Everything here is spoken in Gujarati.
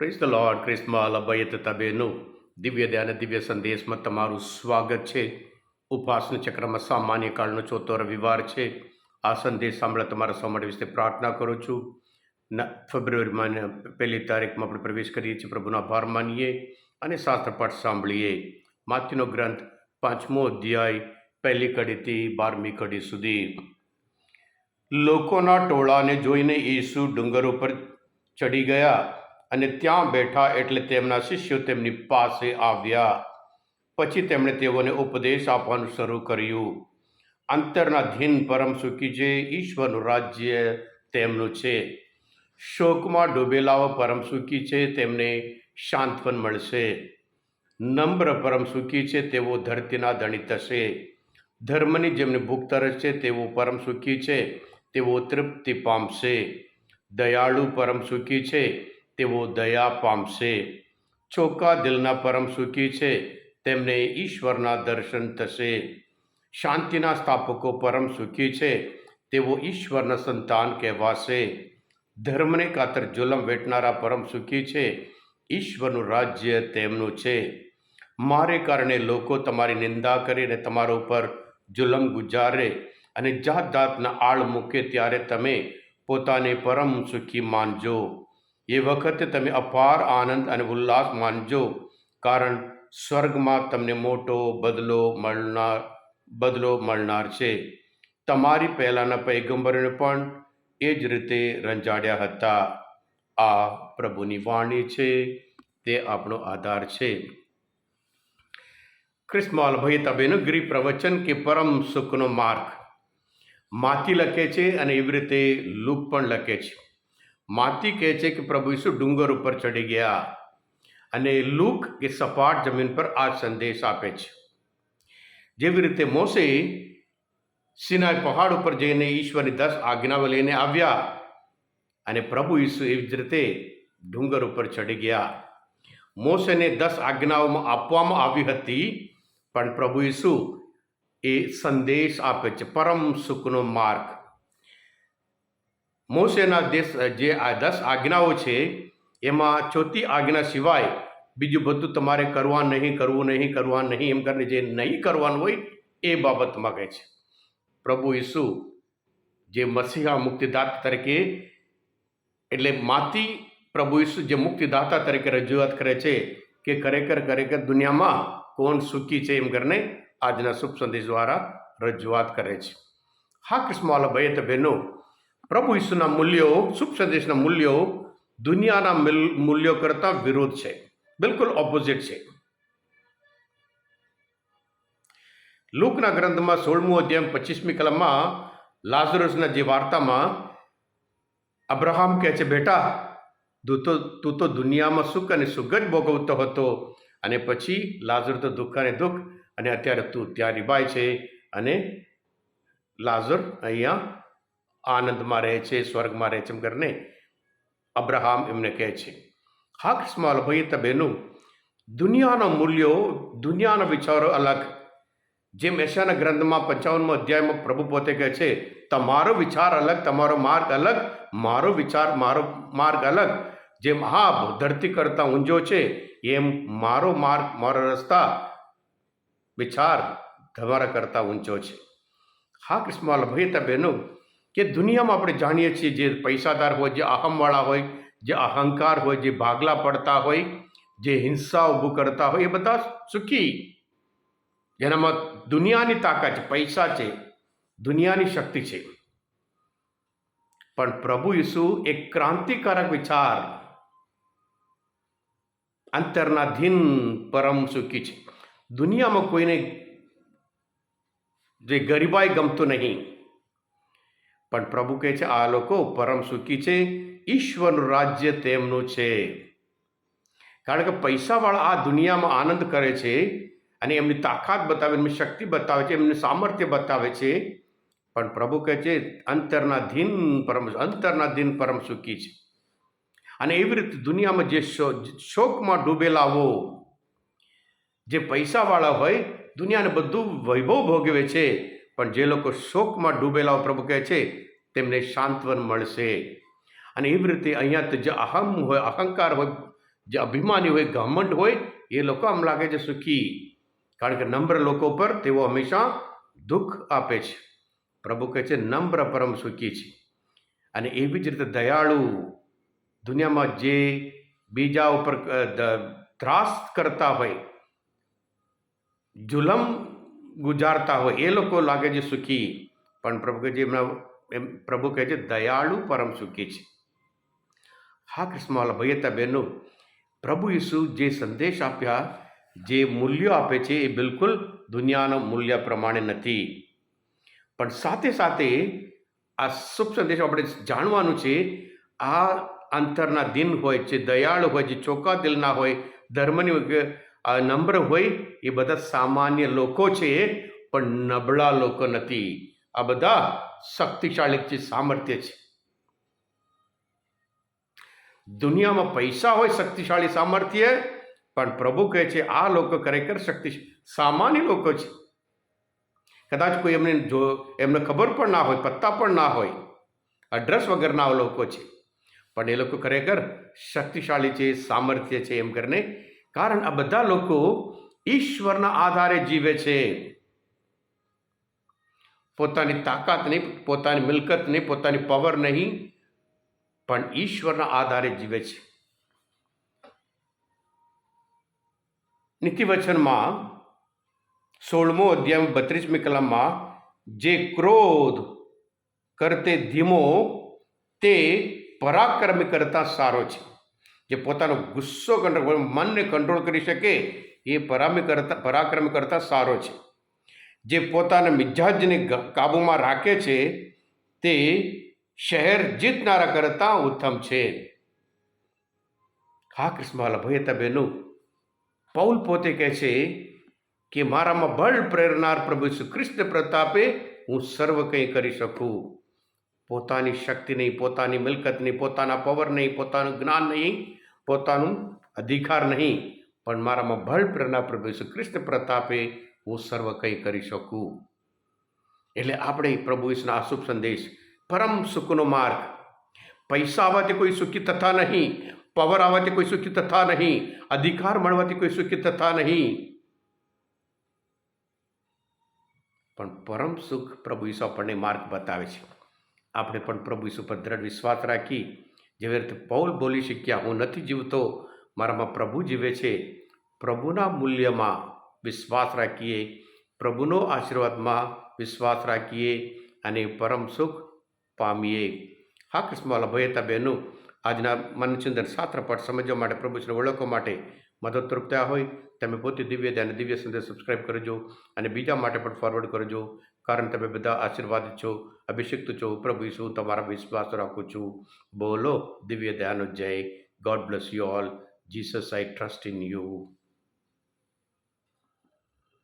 પ્રેઝ ધ લોર્ડ ક્રિસ્મા લભયત તબેનું દિવ્ય ધ્યાન દિવ્ય સંદેશમાં તમારું સ્વાગત છે ઉપાસના ચક્રમાં સામાન્ય કાળનો ચોથો રવિવાર છે આ સંદેશ સાંભળવા તમારા સૌ માટે વિશે પ્રાર્થના કરું છું ફેબ્રુઆરી ફેબ્રુઆરીમાં પહેલી તારીખમાં આપણે પ્રવેશ કરીએ છીએ પ્રભુના આભાર માનીએ અને શાસ્ત્રપાઠ સાંભળીએ માતીનો ગ્રંથ પાંચમો અધ્યાય પહેલી કડીથી બારમી કડી સુધી લોકોના ટોળાને જોઈને ઈસુ ડુંગર ઉપર ચડી ગયા અને ત્યાં બેઠા એટલે તેમના શિષ્યો તેમની પાસે આવ્યા. પછી તેમણે તેઓને ઉપદેશ આપવાનું શરૂ કર્યું. અંતરના ધીન પરમ સુખી છે ઈશ્વરનું રાજ્ય તેમનું છે. શોકમાં ડૂબેલાઓ પરમ સુખી છે, તેમને શાંતવન મળશે. નમ્ર પરમ સુખી છે, તેઓ ધરતીના ધણી થશે. ધર્મની જેમને ભૂખ તરસ છે, તેઓ પરમ સુખી છે, તેઓ તૃપ્તિ પામશે. દયાળુ પરમ સુખી છે તેઓ દયા પામશે ચોખ્ખા દિલના પરમ સુખી છે. તેમને ઈશ્વરના દર્શન થશે. શાંતિના સ્થાપકો પરમ સુખી છે. તેઓ ઈશ્વરના સંતાન કહેવાશે. ધર્મને કાતર જુલમ વેઠનારા પરમ સુખી છે. ઈશ્વરનું રાજ્ય તેમનું છે. મારે કારણે લોકો તમારી નિંદા કરીને તમારા ઉપર જુલમ ગુજારે અને જાત જાતના આળ મૂકે ત્યારે તમે પોતાને પરમ સુખી માનજો. એ વખતે તમે અપાર આનંદ અને ઉલ્લાસ માનજો. કારણ સ્વર્ગમાં તમને મોટો બદલો મળનાર બદલો મળનાર છે. તમારી પહેલાંના પૈગંબરોને પણ એ જ રીતે રંજાડ્યા હતા. આ પ્રભુની વાણી છે, તે આપણો આધાર છે. ખ્રિસ્માલ ભાઈ તબેનું ગ્રી પ્રવચન કે પરમ સુખનો માર્ગ? માથી લખે છે અને એવી રીતે લૂપ પણ લખે છે. માથી કહે છે કે પ્રભુ ઈસુ ડુંગર ઉપર ચડી ગયા. અને લૂક એ સપાટ જમીન પર આ સંદેશ આપે છે. જેવી રીતે મોસે સિનાય પહાડ ઉપર જઈને ઈશ્વરની દસ આજ્ઞાઓ લઈને આવ્યા અને પ્રભુ ઈસુ એવી જ રીતે ડુંગર ઉપર ચડી ગયા. મોસેને દસ આજ્ઞાઓમાં આપવામાં આવી હતી, પણ પ્રભુ ઈસુ એ સંદેશ આપે છે. પરમ સુખનો માર્ગ. મોસેના દેશ જે આ દસ આજ્ઞાઓ છે, એમાં ચોથી આજ્ઞા સિવાય બીજું બધું તમારે કરવા નહીં, કરવું નહીં, કરવા નહીં, એમ કરીને જે નહીં કરવાનું હોય, એ બાબતમાં કહે છે. પ્રભુ ઈસુ જે મસીહા મુક્તિદાતા તરીકે, એટલે માતી પ્રભુ ઈસુ જે મુક્તિદાતા તરીકે રજૂઆત કરે છે કે ખરેખર ખરેખર દુનિયામાં કોણ સુખી છે, એમ કરીને આજના શુભ સંદેશ દ્વારા રજૂઆત કરે છે. હા કૃષ્ણવાલા ભાઈ તો બહેનો પ્રભુ ઈસુના મૂલ્યો શુભ સંદેશના મૂલ્યો દુનિયાના મિલ- મૂલ્યો કરતાં વિરોધ છે. બિલકુલ ઓપોઝિટ છે. લુકના ગ્રંથમાં સોળમું અધ્યાય પચીસમી કલમમાં લાઝરસના જે વાર્તામાં અબ્રાહમ કહે છે, બેટા, તું તો તું તો દુનિયામાં સુખ અને સુખ જ ભોગવતો હતો અને પછી લાઝર તો દુઃખ અને દુઃખ અને અત્યારે તું ત્યાં રિબાય છે. અને લાઝર અહીંયા આનંદમાં રહે છે, સ્વર્ગમાં રહે છે એમ કરીને અબ્રાહામ એમને કહે છે. હા કૃષ્ણ ભાઈ તબેનું દુનિયાના મૂલ્યો, દુનિયાના વિચારો અલગ. જેમ એશાના ગ્રંથમાં પંચાવનમો અધ્યાયમાં પ્રભુ પોતે કહે છે, તમારો વિચાર અલગ, તમારો માર્ગ અલગ, મારો વિચાર, મારો માર્ગ અલગ. જેમ હા ધરતી કરતાં ઊંજો છે, એમ મારો માર્ગ, મારો રસ્તા, વિચાર તમારા કરતાં ઊંચો છે. હા કૃષ્ણ ભાઈ, તા બહેનો કે દુનિયામાં આપણે જાણીએ છીએ જે પૈસાદાર હોય, જે અહમવાળા હોય, જે અહંકાર હોય, જે ભાગલા પડતા હોય, જે હિંસા ઊભું કરતા હોય, એ બધા સુખી. જેનામાં દુનિયાની તાકાત છે, પૈસા છે, દુનિયાની શક્તિ છે. પણ પ્રભુ ઈસુ એક ક્રાંતિકારક વિચાર અંતરના ધીન પરમ સુખી છે. દુનિયામાં કોઈને જે ગરીબાઈ ગમતું નહીં પણ પ્રભુ કહે છે, આ લોકો પરમ સુખી છે ઈશ્વરનું રાજ્ય તેમનું છે. કારણ કે પૈસાવાળા આ દુનિયામાં આનંદ કરે છે અને એમની તાકાત બતાવે, એમની શક્તિ બતાવે છે, એમનું સામર્થ્ય બતાવે છે. પણ પ્રભુ કહે છે, અંતરના ધીન પરમ, અંતરના ધીન પરમ સુખી છે. અને એવી રીતે દુનિયામાં જે શોકમાં શોકમાં હો, જે પૈસાવાળા હોય, દુનિયાને બધું વૈભવ ભોગવે છે. પણ જે લોકો શોકમાં ડૂબેલાઓ પ્રભુ કહે છે, તેમને સાંત્વન મળશે. અને એવી રીતે અહીંયા જે અહમ હોય, અહંકાર હોય, જે અભિમાની હોય, ઘમંડ હોય, એ લોકો આમ લાગે છે સુખી. કારણ કે નમ્ર લોકો પર તેઓ હંમેશા દુઃખ આપે છે. પ્રભુ કહે છે, નમ્ર પરમ સુખી છે. અને એવી જ રીતે દયાળુ દુનિયામાં જે બીજા ઉપર ત્રાસ કરતા હોય, જુલમ ગુજારતા હોય, એ લોકો લાગે છે સુખી. પણ પ્રભુ કહે છે, એમના એમ પ્રભુ કહે છે, દયાળુ પરમ સુખી છે. હા કૃષ્ણવાલા ભૈયતા બહેનો, પ્રભુ ઈસુ જે સંદેશ આપ્યા, જે મૂલ્યો આપે છે, એ બિલકુલ દુનિયાના મૂલ્ય પ્રમાણે નથી. પણ સાથે સાથે આ શુભ સંદેશ આપણે જાણવાનું છે, આ અંતરના દિન હોય, જે દયાળુ હોય, જે ચોખ્ખા દિલના હોય, ધર્મની નમ્ર હોય એ બધા સામાન્ય લોકો છે, પણ નબળા લોકો નથી. આ બધા શક્તિશાળી છે સામર્થ્ય છે. દુનિયામાં પૈસા હોય શક્તિશાળી સામર્થ્ય, પણ પ્રભુ કહે છે આ લોકો ખરેખર શક્તિ સામાન્ય લોકો છે. કદાચ કોઈ એમને જો એમને ખબર પણ ના હોય, પત્તા પણ ના હોય એડ્રેસ વગરના લોકો છે. પણ એ લોકો ખરેખર શક્તિશાળી છે સામર્થ્ય છે એમ કરીને કારણ આ બધા લોકો ઈશ્વરના આધારે જીવે છે. પોતાની તાકાત નહીં, પોતાની મિલકત નહીં, પોતાની પાવર નહીં, પણ ઈશ્વરના આધારે જીવે છે. નીતિવચનમાં સોળમો અધ્યાય બત્રીસમી કલમમાં જે ક્રોધ કરતે ધીમો તે પરાક્રમી કરતા સારો છે. જે પોતાનો ગુસ્સો કંટ્રોલ મનને કંટ્રોલ કરી શકે, એ પરામી કરતા, પરાક્રમી કરતાં સારો છે. જે પોતાના મિજાજને કાબૂમાં રાખે છે, તે શહેર જીતનારા કરતાં ઉત્તમ છે. હા કૃષ્ણવાલા ભયતા બહેનો પૌલ પોતે કહે છે કે, મારામાં બળ પ્રેરનાર પ્રભુ શ્રી કૃષ્ણ પ્રતાપે હું સર્વ કંઈ કરી શકું. પોતાની શક્તિ નહીં, પોતાની મિલકત નહીં, પોતાના પવર નહીં, પોતાનું જ્ઞાન નહીં પોતાનું અધિકાર નહીં, પણ મારામાં ભળ પ્રેરણા પ્રભુ ઈસુ કૃષ્ણ પ્રતાપે હું સર્વ કંઈ કરી શકું. એટલે આપણે પ્રભુ ઈસુના શુભ સંદેશ, પરમ સુખનો માર્ગ. પૈસા આવવાથી કોઈ સુખી થતા નહીં પાવર આવવાથી કોઈ સુખી થતા નહીં, અધિકાર મળવાથી કોઈ સુખી થતા નહીં. પણ પરમ સુખ પ્રભુ ઈસુ આપણને માર્ગ બતાવે છે. આપણે પણ પ્રભુ ઈસુ પર દ્રઢ વિશ્વાસ રાખી જેવી રીતે પૌલ બોલી શક્યા, હું નથી જીવતો, મારામાં પ્રભુ જીવે છે. પ્રભુના મૂલ્યમાં વિશ્વાસ રાખીએ, પ્રભુનો આશીર્વાદમાં વિશ્વાસ રાખીએ અને પરમ સુખ પામીએ. હા, કૃષ્ણવાલા ભયતા બહેનો, આજના મનચંદર શાસ્ત્ર પાઠ સમજવા માટે પ્રભુશ્રી ઓળખવા માટે મદદરૂપ થયા હોય, તમે પોતે દિવ્ય અને દિવ્ય સંદેશ સબસ્ક્રાઈબ કરજો અને બીજા માટે પણ ફોરવર્ડ કરજો. કારણ તમે બધા આશીર્વાદ છો, અભિષિક્ત છો. પ્રભુ ઈસુ તમારા વિશ્વાસ રાખું છું. બોલો, દિવ્ય દયાનો જય. God bless you all Jesus I trust in you